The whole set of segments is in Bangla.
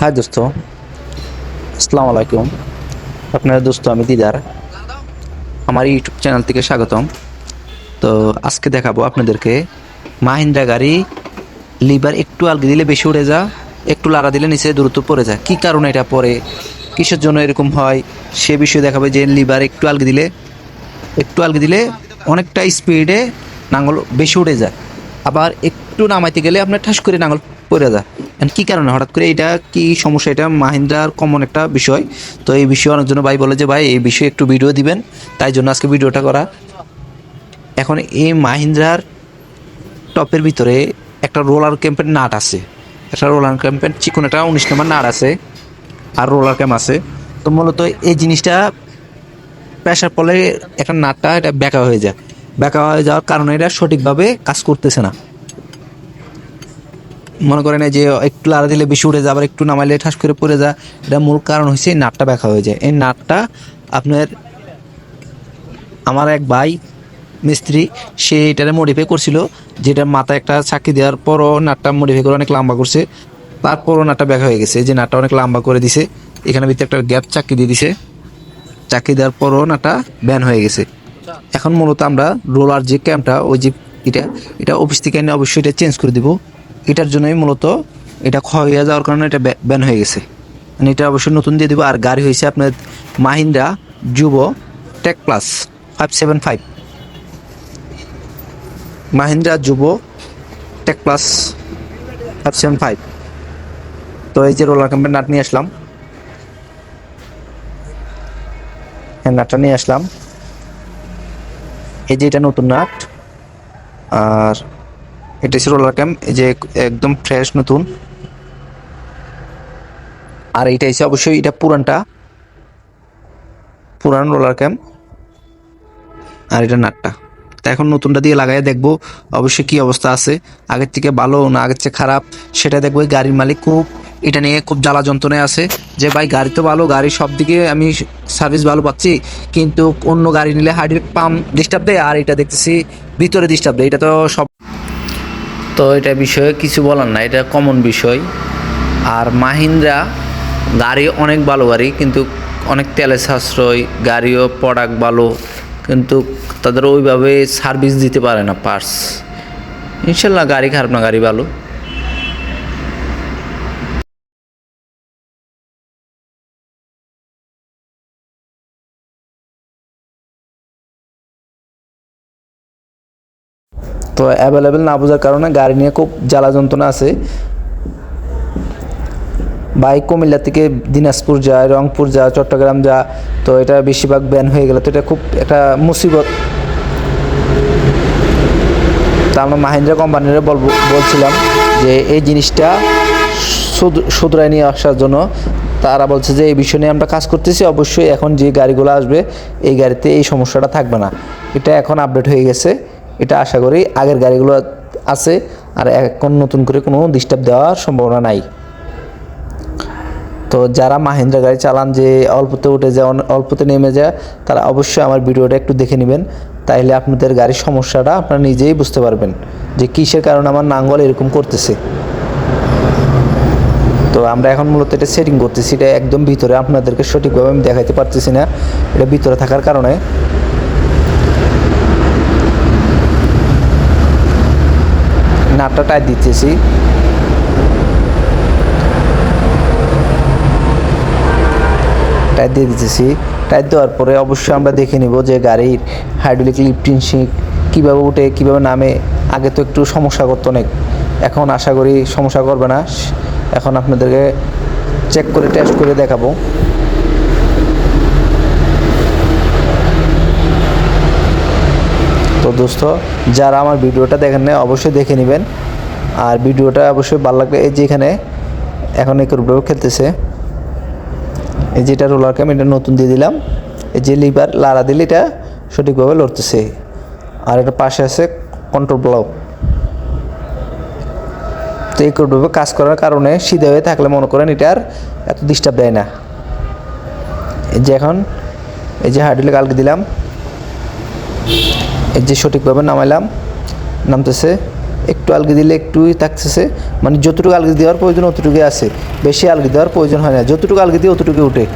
হাই দোস্ত। আসসালামু আলাইকুম। আপনার দোস্ত, আমি দিদার। আমার ইউটিউব চ্যানেল থেকে স্বাগতম। তো আজকে দেখাবো আপনাদেরকে মাহিন্দ্রা গাড়ি, লিভার একটু আলগে দিলে বেশি উড়ে যা, একটু লাড়া দিলে নিচে দ্রুত পড়ে যায় কী কারণে এটা পড়ে, কিসের জন্য এরকম হয়, সে বিষয়ে দেখাবে যে লিভার একটু আলগে দিলে, একটু আলগে দিলে অনেকটা স্পিডে নাঙ্গল বেশি উড়ে যায়। আবার একটু নামাইতে গেলে আপনার ঠাস করে নাঙ্গল পড়ে যায় কি কারণে? হঠাৎ করে এটা কি সমস্যা? এটা মাহিন্দ্রার কমন একটা বিষয়। তো এই বিষয়ে অনেকজন ভাই বলে যে, ভাই, এই বিষয়ে একটু ভিডিও দিবেন। তাই জন্য আজকে ভিডিওটা করা। এখন এই মাহিন্দ্রার টপের ভিতরে একটা রোলার ক্যাম্পের নাট আছে। একটা রোলার ক্যাম্পের চিকন একটা উনিশ নম্বর নাট আছে আর রোলার ক্যাম্প আছে। তো মূলত এই জিনিসটা প্রেশার পলে একটা নাটটা এটা বেঁকা হয়ে যায়। বেঁকা হয়ে যাওয়ার কারণে এটা সঠিকভাবে কাজ করতেছে না। মনে করেন যে একটু লাড়া দিলে বেশি উড়ে যায়, আবার একটু নামাইলে ঠাস করে পড়ে যায়, এটা মূল কারণ হচ্ছে এই নাটটা ব্যাখা হয়ে যায়। এই নাটটা আপনার আমার এক ভাই, মিস্ত্রি, সে এটারে মডিফাই করছিল, যেটা মাথায় একটা চাকরি দেওয়ার পরও নাটটা মডিফাই করে অনেক লম্বা করছে। তারপরও নাটটা ব্যাখা হয়ে গেছে যে নাটটা অনেক লম্বা করে দিছে, এখানে ভিতরে একটা গ্যাপ চাকরি দিয়ে দিছে। চাকরি দেওয়ার পরও নাটটা ব্যান হয়ে গেছে। এখন মূলত আমরা রোলার যে ক্যাম্পটা ওই যে এটা এটা অফিস থেকে এনে অবশ্যই এটা চেঞ্জ করে দিব। এটার জন্যই মূলত এটা ক্ষয় হয়ে যাওয়ার কারণে এটা ব্যান হয়ে গেছে। মানে এটা অবশ্যই নতুন দিয়ে দিব, আর গাড়ি হয়েছে আপনার Mahindra Yuvo tech plus five seven five Mahindra Yuvo tech plus five seven five তো এই যে রোলার ক্যাম্পের নাট নিয়ে আসলাম। হ্যাঁ নাটটা নিয়ে আসলাম। এই যে এটা নতুন নাট আর এটা হচ্ছে রোলার ক্যাম্প যে একদম ফ্রেশ নতুন। আর এইটা হচ্ছে অবশ্যই, এটা পুরানটা। পুরান রোলার ক্যাম্প আর এটা নাটটা। তা এখন নতুনটা দিয়ে লাগাই দেখব, অবশ্যই কি অবস্থা আছে। আগের থেকে ভালো না আগের থেকে খারাপ, সেটা দেখব গাড়ির মালিক খুব। এটা নিয়ে খুব জ্বালা যন্ত্রণায় আছে। যে ভাই, গাড়ি তো ভালো, গাড়ি সব দিকে আমি সার্ভিস ভালো পাচ্ছি, কিন্তু অন্য গাড়ি নিলে হাইড্রিক পাম্প ডিস্টার্ব দেয়, আর এটা দেখতেছি ভিতরে ডিস্টার্ব দেয়। এটা তো সব তো এটা বিষয়ে কিছু বলার না এটা কমন বিষয়। আর মাহিন্দ্রা গাড়ি অনেক ভালো গাড়ি, কিন্তু অনেক তেলে সাশ্রয়, গাড়িও প্রোডাক্ট ভালো, কিন্তু তাদের ওইভাবে সার্ভিস দিতে পারে না পার্স ইনশাল্লাহ গাড়ি খারাপ না, গাড়ি ভালো। তো অ্যাভেলেবেল না বোঝার কারণে গাড়ি নিয়ে খুব জ্বালা যন্ত্রণা আছে। বাইক কুমিল্লা থেকে দিনাজপুর যায়, রংপুর যা চট্টগ্রাম যা তো এটা বেশিরভাগ ব্যান হয়ে গেল। তো এটা খুব একটা মুসিবত। তা আমরা মাহিন্দ্রা কোম্পানির বলছিলাম যে এই জিনিসটা শুধ- শুধরায় নিয়ে আসার জন্য। তারা বলছে যে এই বিষয় নিয়ে আমরা কাজ করতেছি, অবশ্যই এখন যে গাড়িগুলো আসবে, এই গাড়িতে এই সমস্যাটা থাকবে না। এটা এখন আপডেট হয়ে গেছে। এটা আশা করি আগের গাড়িগুলো আছে আর এখন নতুন করে কোনো ডিস্টার্ব দেওয়ার সম্ভাবনা নাই। তো যারা মাহিন্দ্রা গাড়ি চালান যে অল্পতে উঠে যায় অল্পতে নেমে যায়, তারা অবশ্যই আমার ভিডিওটা একটু দেখে নেবেন। তাইলে আপনাদের গাড়ির সমস্যাটা আপনারা নিজেই বুঝতে পারবেন যে কিসের কারণে আমার নাঙ্গল এরকম করতেছে। তো আমরা এখন মূলত এটা সেটিং করতেছি, এটা একদম ভিতরে। আপনাদেরকে সঠিকভাবে আমি দেখাইতে পারতেছি না। এটা ভিতরে থাকার কারণে টাইট দিতেছি। টাইট দিয়ে দিতেছি। টাইট দেওয়ার পরে অবশ্যই আমরা দেখে নিব যে গাড়ির হাইড্রোলিক লিফটিং শিক কীভাবে উঠে, কীভাবে নামে। আগে তো একটু সমস্যা করতো অনেক। এখন আশা করি সমস্যা করবে না। এখন আপনাদেরকে চেক করে টেস্ট করে দেখাবো। তো দোস্ত, যারা আমার ভিডিওটা দেখেন না অবশ্যই দেখে নেবেন। আর ভিডিওটা অবশ্যই ভালো লাগবে। এই যে এখানে এখন এই করব খেলতেছে। এই যেটা রোলার ক্যাম এটা নতুন দিয়ে দিলাম। এই যে লিভার লাড়া দিলে এটা সঠিকভাবে লড়তেছে। আর এটা পাশে আছে কন্ট্রোল ব্লক তো এই করবে কাজ করার কারণে সিধে হয়ে থাকলে মনে করেন এটা আর এত ডিস্টার্ব দেয় না। এই যে এখন, এই যে হাইড্রোলে কালকে দিলাম। এই যে সঠিকভাবে নামাইলাম, নামতেছে। একটু আলগি দিলে একটুই থাকতেছে। মানে যতটুকু আলগি দেওয়ার প্রয়োজন অতটুকুই আছে। বেশি আলগি দেওয়ার প্রয়োজন হয় না। যতটুকু আলগি দিয়ে অতটুকু উঠে।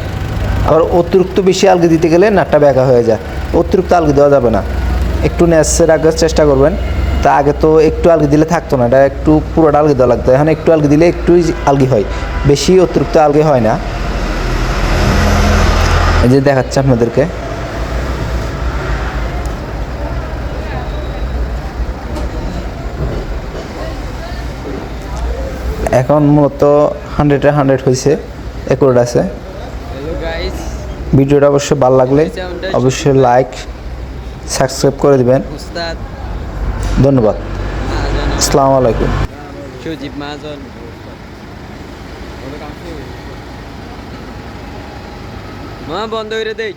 আবার অতিরিক্ত বেশি আলগি দিতে গেলে নাটটা ব্যাকা হয়ে যায়। অতিরিক্ত আলগি দেওয়া যাবে না। একটু ন্যাসে রাখার চেষ্টা করবেন। তা আগে তো একটু আলগি দিলে থাকতো না। এটা একটু পুরোটা আলগি দেওয়া লাগতো। এখন একটু আলগি দিলে একটুই আলগি হয়। বেশি অতিরিক্ত আলগি হয় না। এই যে দেখাচ্ছে আপনাদেরকে। এখন মূলত হান্ড্রেডে হান্ড্রেড হয়েছে একুরেট আছে। গাইস ভিডিওটা অবশ্যই ভালো লাগলে অবশ্যই লাইক সাবস্ক্রাইব করে দিবেন। ধন্যবাদ। আসসালামু আলাইকুম। সজীব মাহাজন। মা বন্ধ করে দেই